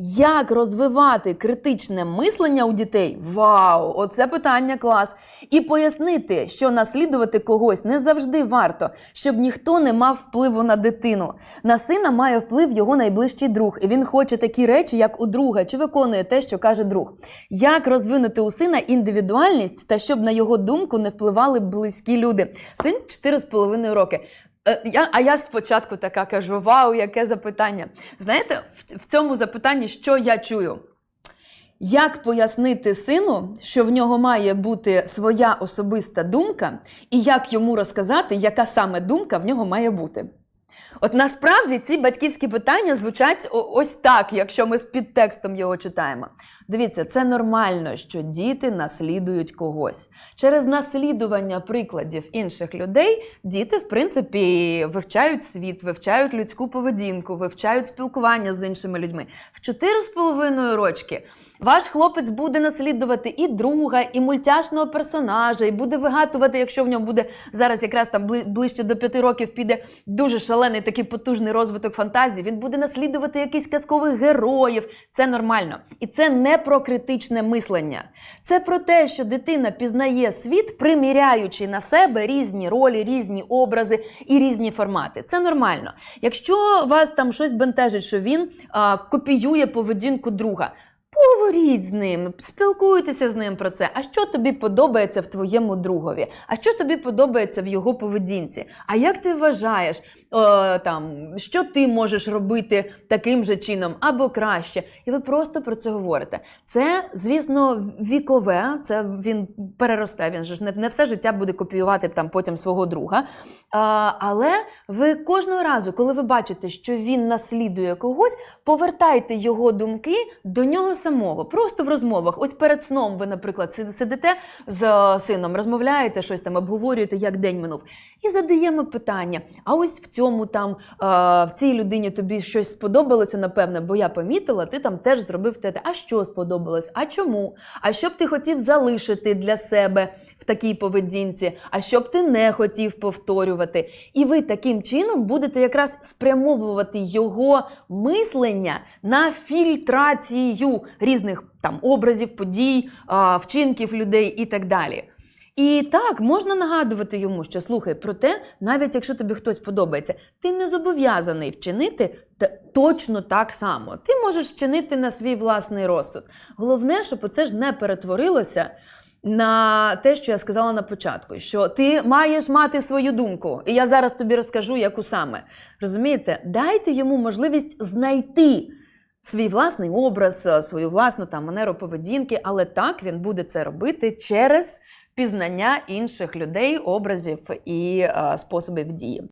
Як розвивати критичне мислення у дітей? Вау! Оце питання клас. І пояснити, що наслідувати когось не завжди варто, щоб ніхто не мав впливу на дитину. На сина має вплив його найближчий друг, і він хоче такі речі, як у друга, чи виконує те, що каже друг. Як розвинути у сина індивідуальність та щоб на його думку не впливали близькі люди? Син 4,5 роки. Е, Я, а я спочатку така кажу: вау, яке запитання. Знаєте, в, в цьому запитанні що я чую? Як пояснити сину, що в нього має бути своя особиста думка, і як йому розказати, яка саме думка в нього має бути? От насправді ці батьківські питання звучать ось так, якщо ми з підтекстом його читаємо. Дивіться, це нормально, що діти наслідують когось. Через наслідування прикладів інших людей діти, в принципі, вивчають світ, вивчають людську поведінку, вивчають спілкування з іншими людьми. В 4,5 рочки ваш хлопець буде наслідувати і друга, і мультяшного персонажа, і буде вигадувати, якщо в ньому буде зараз якраз там ближче до 5 років піде дуже шалений такий потужний розвиток фантазії. Він буде наслідувати якісь казкових героїв. Це нормально. І це не про критичне мислення. Це про те, що дитина пізнає світ, приміряючи на себе різні ролі, різні образи і різні формати. Це нормально. Якщо вас там щось бентежить, що він а, копіює поведінку друга. Поговоріть з ним, спілкуйтеся з ним про це. А що тобі подобається в твоєму другові? А що тобі подобається в його поведінці? А як ти вважаєш, е, там, що ти можеш робити таким же чином або краще? І ви просто про це говорите. Це, звісно, вікове, це він переросте. Він ж не, не все життя буде копіювати там потім свого друга. А, але ви кожного разу, коли ви бачите, що він наслідує когось, повертайте його думки до нього самого, просто в розмовах. Ось перед сном ви, наприклад, сидите з е, сином, розмовляєте щось там, обговорюєте, як день минув, і задаємо питання: а ось в цьому там, е, в цій людині тобі щось сподобалося, напевне, бо я помітила, ти там теж зробив те. А що сподобалось? А чому? А що б ти хотів залишити для себе в такій поведінці? А що б ти не хотів повторювати? І ви таким чином будете якраз спрямовувати його мислення на фільтрацію різних там образів, подій, вчинків людей і так далі. І так, можна нагадувати йому, що слухай, проте, навіть якщо тобі хтось подобається, ти не зобов'язаний вчинити точно так само. Ти можеш вчинити на свій власний розсуд. Головне, щоб оце ж не перетворилося на те, що я сказала на початку, що ти маєш мати свою думку, і я зараз тобі розкажу, яку саме. Розумієте, дайте йому можливість знайти свій власний образ, е, свою власну там манеру поведінки, але так він буде це робити через пізнання інших людей, образів і е, способів дії.